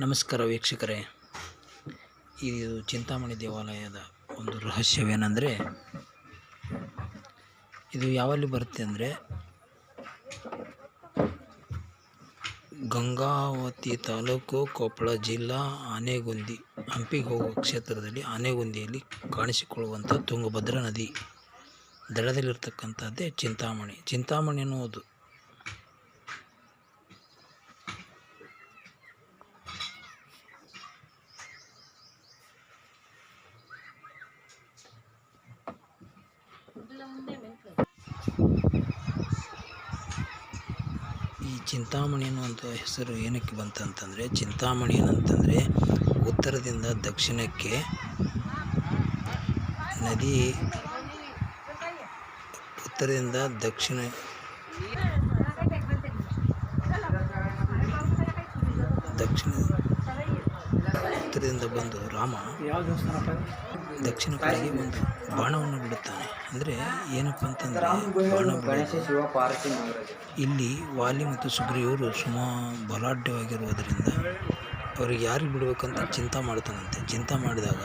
ನಮಸ್ಕಾರ ವೀಕ್ಷಕರೇ. ಇದು ಚಿಂತಾಮಣಿ ದೇವಾಲಯದ ಒಂದು ರಹಸ್ಯವೇನೆಂದರೆ ಇದು ಯಾವಲ್ಲಿ ಬರುತ್ತೆ ಅಂದರೆ ಗಂಗಾವತಿ ತಾಲೂಕು ಕೊಪ್ಪಳ ಜಿಲ್ಲಾ ಆನೆಗುಂದಿ ಹಂಪಿಗೆ ಹೋಗುವ ಕ್ಷೇತ್ರದಲ್ಲಿ ಆನೆಗುಂದಿಯಲ್ಲಿ ಕಾಣಿಸಿಕೊಳ್ಳುವಂಥ ತುಂಗಭದ್ರಾ ನದಿ ದಡದಲ್ಲಿರ್ತಕ್ಕಂಥದ್ದೇ ಚಿಂತಾಮಣಿ. ಚಿಂತಾಮಣಿ ಎನ್ನುವುದು ಈ ಚಿಂತಾಮಣಿ ಅನ್ನುವಂಥ ಹೆಸರು ಏನಕ್ಕೆ ಬಂತಂತಂದರೆ ಚಿಂತಾಮಣಿ ಏನಂತಂದರೆ ಉತ್ತರದಿಂದ ದಕ್ಷಿಣಕ್ಕೆ ನದಿ ಉತ್ತರದಿಂದ ದಕ್ಷಿಣ ದಕ್ಷಿಣ ಉತ್ತರದಿಂದ ಬಂದು ರಾಮ ದಕ್ಷಿಣ ಕಡೆಗೆ ಒಂದು ಬಾಣವನ್ನು ಬಿಡುತ್ತಾನೆ. ಅಂದರೆ ಏನಪ್ಪ ಅಂತಂದರೆ ಇಲ್ಲಿ ವಾಲಿ ಮತ್ತು ಸುಗ್ರೀವರು ಸುಮಾ ಬಲಾಢ್ಯವಾಗಿರುವುದರಿಂದ ಅವ್ರಿಗೆ ಯಾರಿಗೆ ಬಿಡಬೇಕಂತ ಚಿಂತೆ ಮಾಡ್ತಾನಂತೆ. ಚಿಂತೆ ಮಾಡಿದಾಗ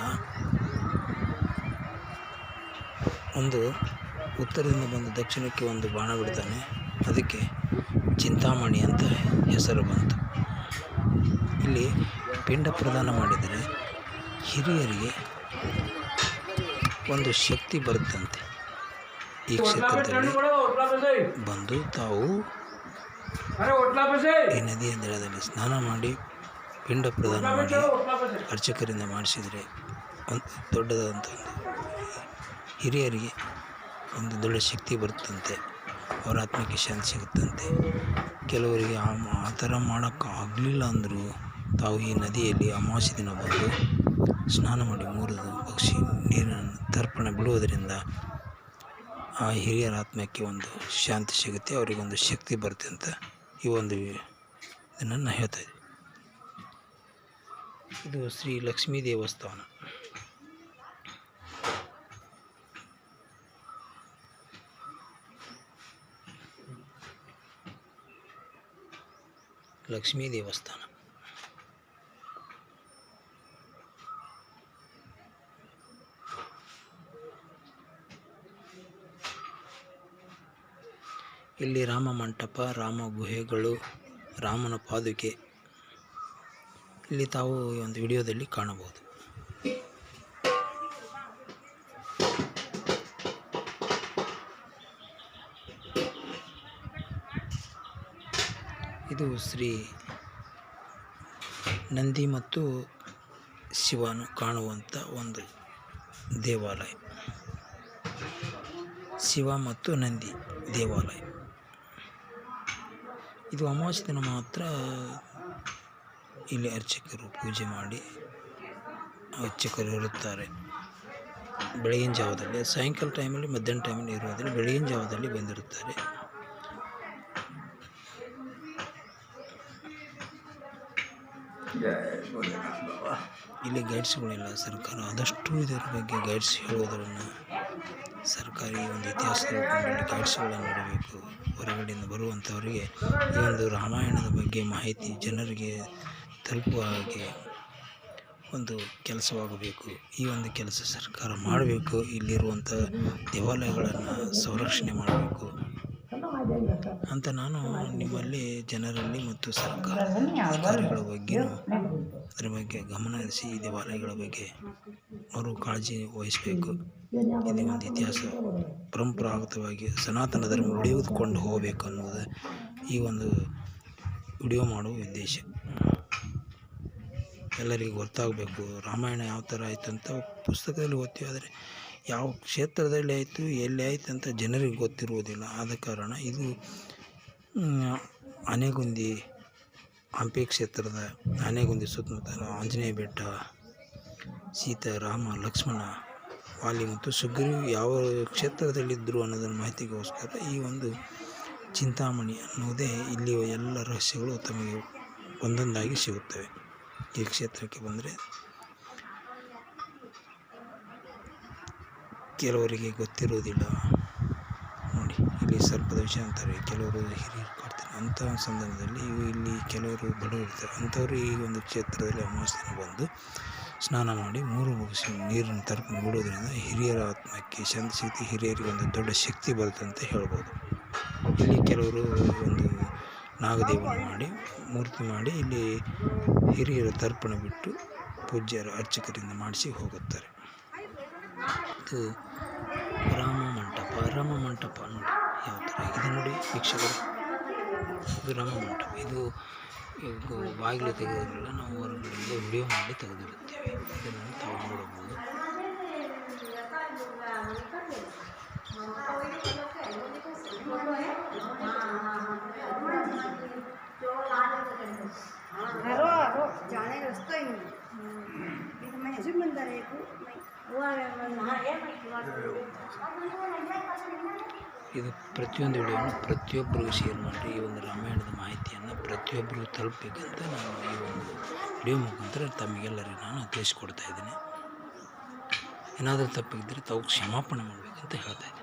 ಒಂದು ಉತ್ತರದಿಂದ ಬಂದು ದಕ್ಷಿಣಕ್ಕೆ ಒಂದು ಬಾಣ ಬಿಡ್ತಾನೆ. ಅದಕ್ಕೆ ಚಿಂತಾಮಣಿ ಅಂತ ಹೆಸರು ಬಂತು. ಇಲ್ಲಿ ಪಿಂಡ ಪ್ರದಾನ ಮಾಡಿದರೆ ಹಿರಿಯರಿಗೆ ಒಂದು ಶಕ್ತಿ ಬರುತ್ತಂತೆ. ಈ ಕ್ಷೇತ್ರದಲ್ಲಿ ಬಂದು ತಾವು ಈ ನದಿಯ ದಡದಲ್ಲಿ ಸ್ನಾನ ಮಾಡಿ ಪಿಂಡ ಪ್ರದಾನ ಮಾಡಿ ಅರ್ಚಕರಿಂದ ಮಾಡಿಸಿದರೆ ಒಂದು ದೊಡ್ಡದಾದಂಥ ಒಂದು ಹಿರಿಯರಿಗೆ ಒಂದು ದೊಡ್ಡ ಶಕ್ತಿ ಬರುತ್ತಂತೆ ಅವರ ಆತ್ಮಕ್ಕೆ ಶಾಂತಿ ಸಿಗುತ್ತಂತೆ. ಕೆಲವರಿಗೆ ಆ ಆ ಥರ ಮಾಡೋಕ್ಕಾಗಲಿಲ್ಲ ಅಂದರೂ ತಾವು ಈ ನದಿಯಲ್ಲಿ ಅಮಾವಾಸ್ಯ ದಿನ ಬಂದು ಸ್ನಾನ ಮಾಡಿ ಮೂರು ಪಕ್ಷಿ ನೀರನ್ನು ತರ್ಪಣ ಬಿಡುವುದರಿಂದ ಆ ಹಿರಿಯರ ಆತ್ಮಕ್ಕೆ ಒಂದು ಶಾಂತಿ ಸಿಗುತ್ತೆ, ಅವರಿಗೊಂದು ಶಕ್ತಿ ಬರುತ್ತೆ ಅಂತ ಈ ಒಂದು ಇದನ್ನು ನಾನು ಹೇಳ್ತಾ ಇದ್ದೀವಿ ಇದು ಶ್ರೀ ಲಕ್ಷ್ಮೀ ದೇವಸ್ಥಾನ. ಲಕ್ಷ್ಮೀ ದೇವಸ್ಥಾನ. ಇಲ್ಲಿ ರಾಮ ಮಂಟಪ, ರಾಮ ಗುಹೆಗಳು, ರಾಮನ ಪಾದುಕೆ. ಇಲ್ಲಿ ತಾವು ಈ ಒಂದು ವಿಡಿಯೋದಲ್ಲಿ ಕಾಣಬಹುದು. ಇದು ಶ್ರೀ ನಂದಿ ಮತ್ತು ಶಿವನು ಕಾಣುವಂಥ ಒಂದು ದೇವಾಲಯ. ಶಿವ ಮತ್ತು ನಂದಿ ದೇವಾಲಯ. ಇದು ಅಮಾವಾಸ್ಯೆ ದಿನ ಮಾತ್ರ ಇಲ್ಲಿ ಅರ್ಚಕರು ಪೂಜೆ ಮಾಡಿ ಅರ್ಚಕರು ಇರುತ್ತಾರೆ. ಬೆಳಗಿನ ಜಾವದಲ್ಲಿ, ಸಾಯಂಕಾಲ ಟೈಮಲ್ಲಿ ಮಧ್ಯಾಹ್ನ ಟೈಮಲ್ಲಿ ಇರುವುದಿಲ್ಲ ಬೆಳಗಿನ ಜಾವದಲ್ಲಿ ಬಂದಿರುತ್ತಾರೆ. ಇಲ್ಲಿ ಗೈಡ್ಸ್ಗಳಿಲ್ಲ ಸರ್ಕಾರ ಆದಷ್ಟು ಇದರ ಬಗ್ಗೆ ಗೈಡ್ಸ್ ಹೇಳುವುದನ್ನು ಸರ್ಕಾರಿ ಒಂದು ಇತಿಹಾಸದ ಗೈಡ್ಸ್ಗಳನ್ನು ನೀಡಬೇಕು. ಹೊರಗಡೆಯಿಂದ ಬರುವಂಥವರಿಗೆ ಈ ಒಂದು ರಾಮಾಯಣದ ಬಗ್ಗೆ ಮಾಹಿತಿ ಜನರಿಗೆ ತಲುಪುವ ಹಾಗೆ ಒಂದು ಕೆಲಸವಾಗಬೇಕು. ಈ ಒಂದು ಕೆಲಸ ಸರ್ಕಾರ ಮಾಡಬೇಕು. ಇಲ್ಲಿರುವಂಥ ದೇವಾಲಯಗಳನ್ನು ಸಂರಕ್ಷಣೆ ಮಾಡಬೇಕು. ಅಂತ ನಾನು ನಿಮ್ಮಲ್ಲಿ ಜನರಲ್ಲಿ ಮತ್ತು ಸರ್ಕಾರ ಅಧಿಕಾರಿಗಳ ಬಗ್ಗೆಯೂ ಅದರ ಬಗ್ಗೆ ಗಮನ ಹರಿಸಿ ದೇವಾಲಯಗಳ ಬಗ್ಗೆ ಅವರು ಕಾಳಜಿ ವಹಿಸಬೇಕು. ಇದು ಒಂದು ಇತಿಹಾಸ ಪರಂಪರಾಗತವಾಗಿ ಸನಾತನ ಧರ್ಮ ಉಳಿದುಕೊಂಡು ಹೋಗಬೇಕು ಅನ್ನೋದು ಈ ಒಂದು ವಿಡಿಯೋ ಮಾಡುವ ಉದ್ದೇಶ. ಎಲ್ಲರಿಗೂ ಗೊತ್ತಾಗಬೇಕು, ರಾಮಾಯಣ ಯಾವ ಥರ ಆಯಿತು ಅಂತ ಪುಸ್ತಕದಲ್ಲಿ ಓದ್ತೀವಿ, ಆದರೆ ಯಾವ ಕ್ಷೇತ್ರದಲ್ಲಿ ಆಯಿತು, ಎಲ್ಲಿ ಆಯಿತು ಅಂತ ಜನರಿಗೆ ಗೊತ್ತಿರುವುದಿಲ್ಲ. ಆದ ಕಾರಣ ಇದು ಆನೆಗುಂದಿ ಹಂಪಿ ಕ್ಷೇತ್ರದ ಆನೆಗುಂದಿ ಸುತ್ತಮುತ್ತಲ ಆಂಜನೇಯ ಬೆಟ್ಟ, ಸೀತಾ, ರಾಮ, ಲಕ್ಷ್ಮಣ ವಾಲಿ ಮತ್ತು ಸುಗ್ರೀವ್ ಯಾವ ಕ್ಷೇತ್ರದಲ್ಲಿದ್ದರು ಅನ್ನೋದನ್ನು ಮಾಹಿತಿಗೋಸ್ಕರ ಈ ಒಂದು ಚಿಂತಾಮಣಿ ಅನ್ನುವುದೇ ಇಲ್ಲಿಯ ಎಲ್ಲ ರಹಸ್ಯಗಳು ತಮಗೆ ಒಂದೊಂದಾಗಿ ಸಿಗುತ್ತವೆ. ಈ ಕ್ಷೇತ್ರಕ್ಕೆ ಬಂದರೆ ಕೆಲವರಿಗೆ ಗೊತ್ತಿರುವುದಿಲ್ಲ. ನೋಡಿ, ಇಲ್ಲಿ ಸರ್ಪದ ವಿಷಯ ಅಂತಾರೆ, ಕೆಲವರು ಹಿರಿಯರು ಕಾಡ್ತಾರೆ. ಅಂಥ ಸಂದರ್ಭದಲ್ಲಿ ಇಲ್ಲಿ ಕೆಲವರು ಬಡವರು ಇರ್ತಾರೆ. ಅಂಥವರು ಈ ಒಂದು ಕ್ಷೇತ್ರದಲ್ಲಿ ಅಮಾವಾಸ್ಯೆ ಬಂದು ಸ್ನಾನ ಮಾಡಿ ಮೂರು ಮುಗಿಸಿ ನೀರನ್ನು ತರ್ಕೊಂಡು ಬಿಡೋದ್ರಿಂದ ಹಿರಿಯರ ಆತ್ಮಕ್ಕೆ ಚಂದ ಸಿಗ್ತಿ ಹಿರಿಯರಿಗೆ ಒಂದು ದೊಡ್ಡ ಶಕ್ತಿ ಬರುತ್ತೆ ಅಂತ ಹೇಳ್ಬೋದು. ಇಲ್ಲಿ ಕೆಲವರು ಒಂದು ನಾಗದೇವನ ಮಾಡಿ ಮೂರ್ತಿ ಮಾಡಿ ಇಲ್ಲಿ ಹಿರಿಯರ ತರ್ಪಣ ಬಿಟ್ಟು ಪೂಜ್ಯರ ಅರ್ಚಕರಿಂದ ಮಾಡಿಸಿ ಹೋಗುತ್ತಾರೆ. ಇದು ರಾಮ ಮಂಟಪ. ರಾಮ ಮಂಟಪ ನೋಡಿ, ಯಾವ ಥರ ಇದೆ ನೋಡಿ ವೀಕ್ಷಕರು. ಇದು ರಾಮ ಮಂಟಪ ಇದು ಇದು ಬಾಗಿಲು ತೆಗೆದಿರಲ್ಲ ನಾವು ಹೊರಗಡೆಯಿಂದ ವಿಡಿಯೋ ಮಾಡಿ ತೆಗೆದಿರುತ್ತೇವೆ ಇದನ್ನು ತಾವು ನೋಡಬಹುದು Raro, raro, jalan rasta ini. Itu mana sih bentar itu? Wah, ಇದು ಪ್ರತಿಯೊಂದು ವಿಡಿಯೋನು ಪ್ರತಿಯೊಬ್ಬರಿಗೂ ಶೇರ್ ಮಾಡಿರಿ. ಈ ಒಂದು ರಾಮಾಯಣದ ಮಾಹಿತಿಯನ್ನು ಪ್ರತಿಯೊಬ್ಬರಿಗೂ ತಲುಪಬೇಕಂತ ನಾನು ಈ ಒಂದು ವಿಡಿಯೋ ಮುಖಾಂತರ ತಮಗೆಲ್ಲರಿಗೂ ನಾನು ತಿಳಿಸ್ಕೊಡ್ತಾ ಇದ್ದೀನಿ. ಏನಾದರೂ ತಪ್ಪಿದ್ದರೆ ತಾವು ಕ್ಷಮಾಪಣೆ ಮಾಡಬೇಕಂತ ಹೇಳ್ತಾ ಇದ್ದೀನಿ.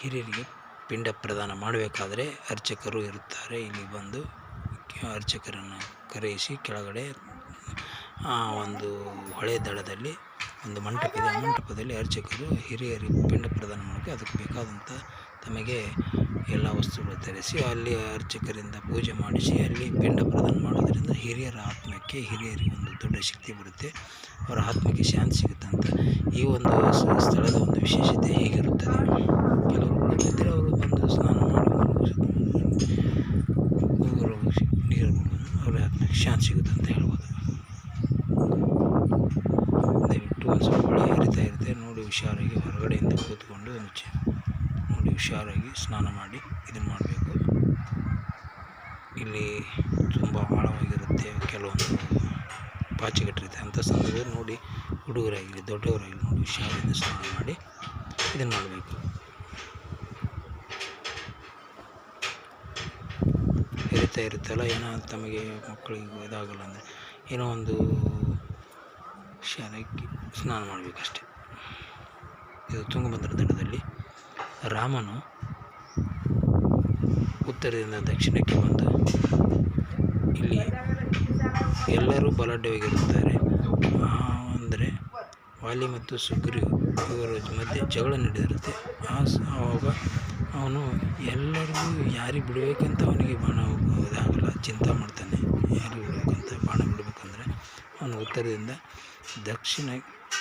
ಹಿರಿಯರಿಗೆ ಪಿಂಡ ಪ್ರದಾನ ಮಾಡಬೇಕಾದ್ರೆ ಅರ್ಚಕರು ಇರುತ್ತಾರೆ. ಇಲ್ಲಿ ಬಂದು ಅರ್ಚಕರನ್ನು ಕರೆಯಿಸಿ ಕೆಳಗಡೆ, ಆ, ಒಂದು ಹೊಳೆ ದಡದಲ್ಲಿ, ಒಂದು ಮಂಟಪ ಇದೆ ಮಂಟಪದಲ್ಲಿ ಅರ್ಚಕರು ಹಿರಿಯರಿಗೆ ಪಿಂಡ ಪ್ರದಾನ ಮಾಡೋಕ್ಕೆ ಅದಕ್ಕೆ ಬೇಕಾದಂಥ ತಮಗೆ ಎಲ್ಲ ವಸ್ತುಗಳು ತರಿಸಿ ಅಲ್ಲಿ ಅರ್ಚಕರಿಂದ ಪೂಜೆ ಮಾಡಿಸಿ, ಅಲ್ಲಿ ಪಿಂಡ ಪ್ರದಾನ ಮಾಡೋದರಿಂದ ಹಿರಿಯರ ಆತ್ಮಕ್ಕೆ, ಹಿರಿಯರಿಗೆ ಒಂದು ದೊಡ್ಡ ಶಕ್ತಿ ಬರುತ್ತೆ. ಅವರ ಆತ್ಮಕ್ಕೆ ಶಾಂತಿ ಸಿಗುತ್ತೆ ಅಂತ ಈ ಒಂದು ಸ್ಥಳದ ಒಂದು ವಿಶೇಷತೆ ಹೀಗಿರುತ್ತದೆ. ಕೆಲವರು ಗೊತ್ತಿದ್ದರೆ ಅವರು ಬಂದು ಸ್ನಾನ ಮಾಡಿ ನೀರು ಅವರ ಆತ್ಮಕ್ಕೆ ಶಾಂತಿ ಸಿಗುತ್ತೆ ಅಂತ ಹೇಳ್ಬೋದು. ದಯವಿಟ್ಟು ಒಂದು ಸ್ವಲ್ಪ ಇರುತ್ತೆ. ನೋಡಿ ಹುಷಾರಾಗಿ ಹೊರಗಡೆಯಿಂದ ಕೂತ್ಕೊಂಡು ಒಂದು ಹುಷಾರಾಗಿ ಸ್ನಾನ ಮಾಡಿ ಇದನ್ನು ಮಾಡಬೇಕು. ಇಲ್ಲಿ ತುಂಬ ಆಳವಾಗಿರುತ್ತೆ ಕೆಲವೊಂದು ಪಾಚಿಗಟ್ಟಿರುತ್ತೆ. ಅಂಥ ಸಂದರ್ಭದಲ್ಲಿ ನೋಡಿ ಹುಡುಗರಾಗಿರಲಿ ದೊಡ್ಡವರಾಗಿರಲಿ ನೋಡಿ ಹುಷಾರಿಂದ ಸ್ನಾನ ಮಾಡಿ ಇದನ್ನು ಮಾಡಬೇಕು. ಇರುತ್ತೆ, ಇರುತ್ತಲ್ಲ? ಏನೋ ತಮಗೆ ಮಕ್ಕಳಿಗೆ ಇದಾಗಲ್ಲ ಅಂದರೆ ಏನೋ ಒಂದು ಹುಷಾರಾಗಿ ಸ್ನಾನ ಮಾಡಬೇಕಷ್ಟೆ. ಇದು ತುಂಗಭದ್ರಾ ದಡದಲ್ಲಿ ರಾಮನು ಉತ್ತರದಿಂದ ದಕ್ಷಿಣಕ್ಕೆ ಬಂದು ಇಲ್ಲಿ ಎಲ್ಲರೂ ಬಲಾಢ್ಯವಾಗಿರುತ್ತಾರೆ. ಅಂದರೆ ವಾಲಿ ಮತ್ತು ಸುಗ್ರೀವ್ ಇವರ ಮಧ್ಯೆ ಜಗಳ ನಡೆದಿರುತ್ತೆ. ಆ ಆವಾಗ ಅವನು ಎಲ್ಲರಿಗೂ ಯಾರಿಗೆ ಬಿಡಬೇಕಂತ ಅವನಿಗೆ ಬಾಣ ಇದಾಗಲ್ಲ, ಚಿಂತೆ ಮಾಡ್ತಾನೆ. ಯಾರಿಗೆ ಬಿಡಬೇಕಂತ ಬಾಣ ಬಿಡಬೇಕಂದ್ರೆ ಅವನು ಉತ್ತರದಿಂದ ದಕ್ಷಿಣ,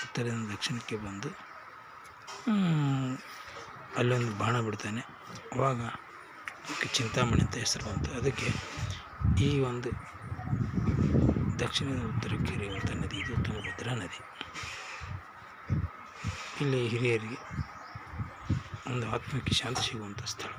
ಉತ್ತರದಿಂದ ದಕ್ಷಿಣಕ್ಕೆ ಬಂದು ಅಲ್ಲೊಂದು ಬಾಣ ಬಿಡ್ತಾನೆ. ಅವಾಗ ಅದಕ್ಕೆ ಚಿಂತಾಮಣಿ ಅಂತ ಹೆಸರು ಬಂತು. ಅದಕ್ಕೆ ಈ ಒಂದು ದಕ್ಷಿಣದ ಉತ್ತರಕ್ಕೆ ಹರಿಯುವಂಥ ನದಿ ಇದು ತುಂಗಭದ್ರಾ ನದಿ. ಇಲ್ಲಿ ಹಿರಿಯರಿಗೆ ಒಂದು ಆತ್ಮಕ್ಕೆ ಶಾಂತಿ ಸಿಗುವಂಥ ಸ್ಥಳ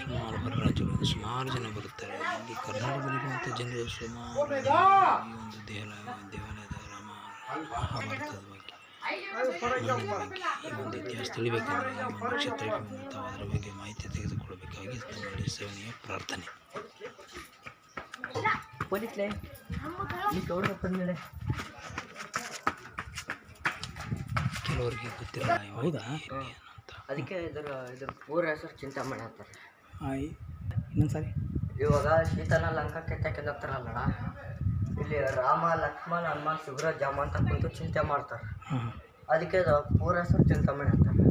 ಸುಮಾರು ಹೊರ ರಾಜ್ಯಗಳಿಂದ ಸುಮಾರು ಜನ ಬರುತ್ತಾರೆ. ಇಲ್ಲಿ ಕರ್ನಾಟಕದಲ್ಲಿರುವಂಥ ಜನರು ಸುಮಾರು ಈ ಒಂದು ದೇವಾಲಯ ದೇವಾಲಯದ ರಾಮ ಮಹಾಭಾರತದ ಬಗ್ಗೆ. ಈ ಒಂದು ಇತಿಹಾಸ ತಿಳಿಬೇಕಾದ್ರೆ ಈ ಒಂದು ಕ್ಷೇತ್ರಕ್ಕೆ ತಾವು ಅದರ ಬಗ್ಗೆ ಮಾಹಿತಿ ತೆಗೆದುಕೊಳ್ಳಬೇಕಾಗಿ ತಮ್ಮಲ್ಲಿ ಸೇವನೆಯ ಪ್ರಾರ್ಥನೆ. ಕೆಲವರಿಗೆ ಗೊತ್ತಿರಲ್ಲ ಹೌದಾ? ಅದಕ್ಕೆ ಇದರ ಇದ್ರ ಪೂರ ಹೆಸರು ಚಿಂತೆ ಮಾಡತ್ತಾರೆ ಆಯ್ ಸಾರಿ ಇವಾಗ ಸೀತನ ಲಂಕಕ್ಕೆ ತೆಗೆದತ್ತಾರಲ್ಲಣ್ಣ ಇಲ್ಲಿ ರಾಮ ಲಕ್ಷ್ಮಣ ಹನುಮ ಸುಗ್ರ ಜಾಮ ಅಂತ ಕುಂತು ಚಿಂತೆ ಮಾಡ್ತಾರೆ. ಅದಕ್ಕೆ ಪೂರ ಊರ ಹೆಸರು ಚಿಂತಾಮಣಿ ಅಂತಾರೆ.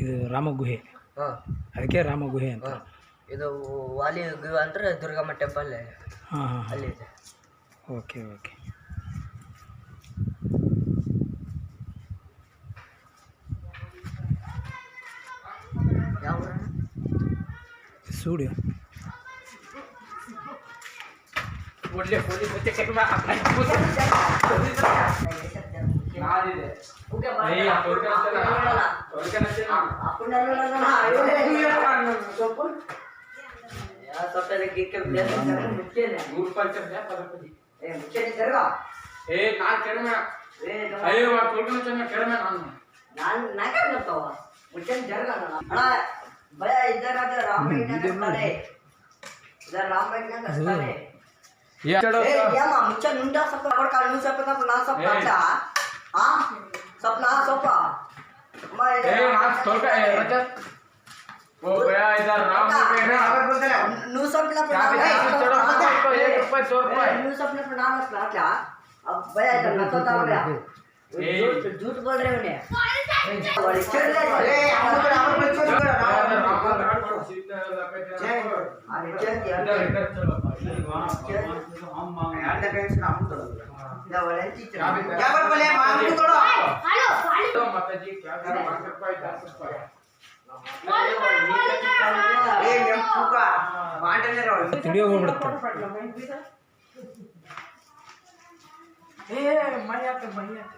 ಇದು ರಾಮ ಗುಹೆ ಹಾಂ. ಅದಕ್ಕೆ ರಾಮ ಗುಹೆ ಅಂತ ಇದು ವಾಲಿ ಗುಹೆ ಅಂದರೆ ದುರ್ಗಮ್ಮ ಟೆಂಪಲ್ ಹಾಂ ಹಾಂ. ಅಲ್ಲಿ ಇದೆ. Okay okay. చూడు అయ్యో తోడుకొని వచ్చాను కెరమే నాన్న నాకే జరగా भैया इधर आजा राम नगर इधर राम नगर ये यामा मुच्छा नुंडा सब बड़ काल नुंडा सब सब ना सब नाचा हाँ? सब ना सोपा। मैं ए अच्छा, हाँ? हाँ? मांस तोड़ का रजत वो गया इधर राम के ना अगर बोलते ना नु सब ना प्रणाम है चलो हमको 1 रुपए 2 रुपए नु सब ना प्रणाम है अब भैया इधर ना तो था भैया। झूठ बोल रहे हो ना ದುಡಿಯೋ ಹೋಗ್ಬಿಡುತ್ತೆ ಏ ಮಳೆ ಆಗ್ತದೆ ಮಳೆ ಆಗ್ತದೆ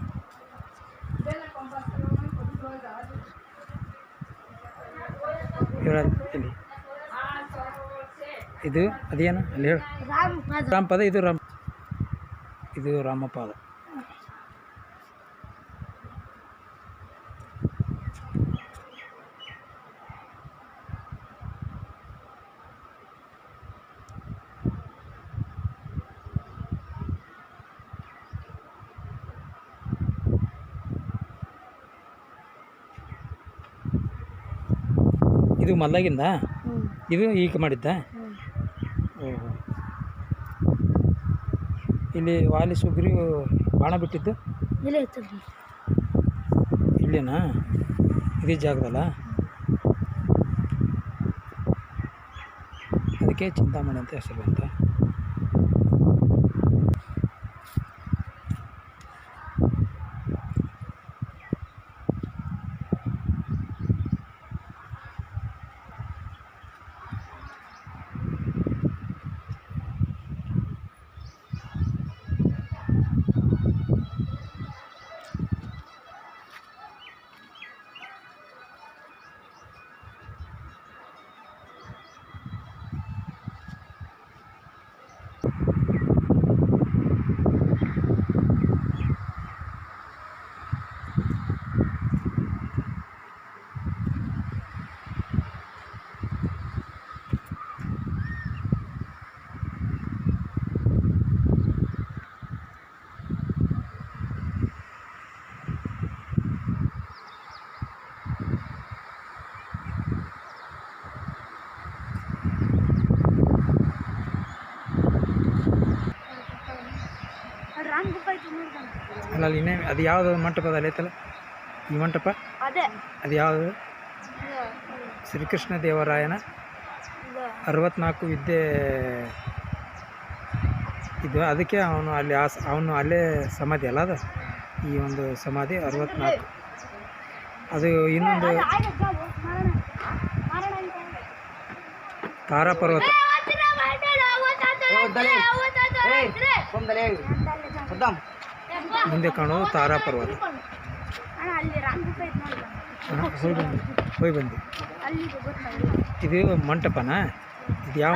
ಇಲ್ಲಿ ಇದು ಅದೇನು? ಅಲ್ಲಿ ಹೇಳು. ರಾಮಪಾದ. ರಾಮ್ ಇದು ರಾಮ ಇದು ರಾಮಪಾದ. ಇದು ಮಲ್ಲಾಗಿಂದ ಇದು ಈಗ ಮಾಡಿದ್ದ? ಓಹೋ. ಇಲ್ಲಿ ವಾಲಿ ಸುಗ್ರಿ ಬಾಣ ಬಿಟ್ಟಿದ್ದು? ಇಲ್ಲೇನಾ? ಇದೇ ಜಾಗದಲ್ಲ? ಅದಕ್ಕೆ ಚಿಂತಾಮಣಿ ಅಂತ ಹೆಸರು ಬಂತ. ಅಲ್ಲ ಅಲ್ಲಿ ಇನ್ನೇ ಅದು ಯಾವುದು ಮಂಟಪದ ಅಲ್ಲಿ ಐತಲ್ಲ? ಈ ಮಂಟಪ? ಅದೇ. ಅದು ಯಾವುದು? ಶ್ರೀಕೃಷ್ಣ ದೇವರಾಯನ ಅರವತ್ನಾಲ್ಕು ವಿದ್ಯೆ ಇದು. ಅದಕ್ಕೆ ಅವನು ಅಲ್ಲಿ ಆ ಅವನು ಅಲ್ಲೇ ಸಮಾಧಿ ಅಲ್ಲ ಅದು? ಈ ಒಂದು ಸಮಾಧಿ ಅರವತ್ನಾಲ್ಕು. ಅದು ಇನ್ನೊಂದು ತಾರಾ ಪರ್ವತ ಮುಂದೆ ಕಾಣೋದು ತಾರಾ ಪರ್ವತ. ಹೋಗಿ ಬಂದು ಹೋಗಿ ಬಂದು ಇದು ಮಂಟಪನಾ? ಇದು ಯಾವ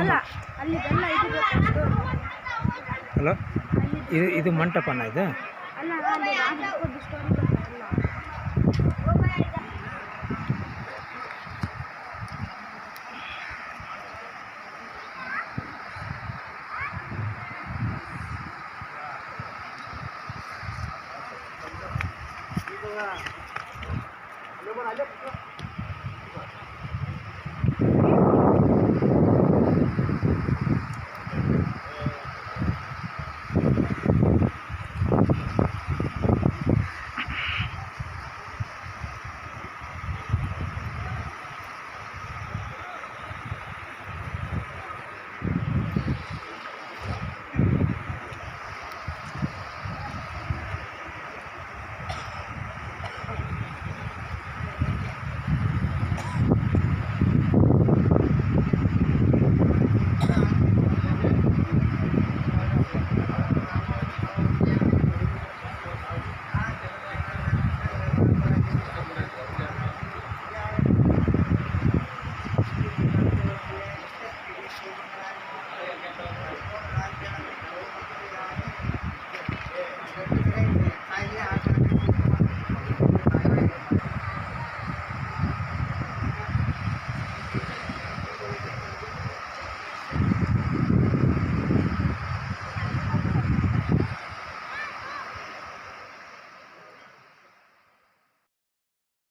ಹಲೋ? ಇದು ಇದು ಮಂಟಪನ ಇದು?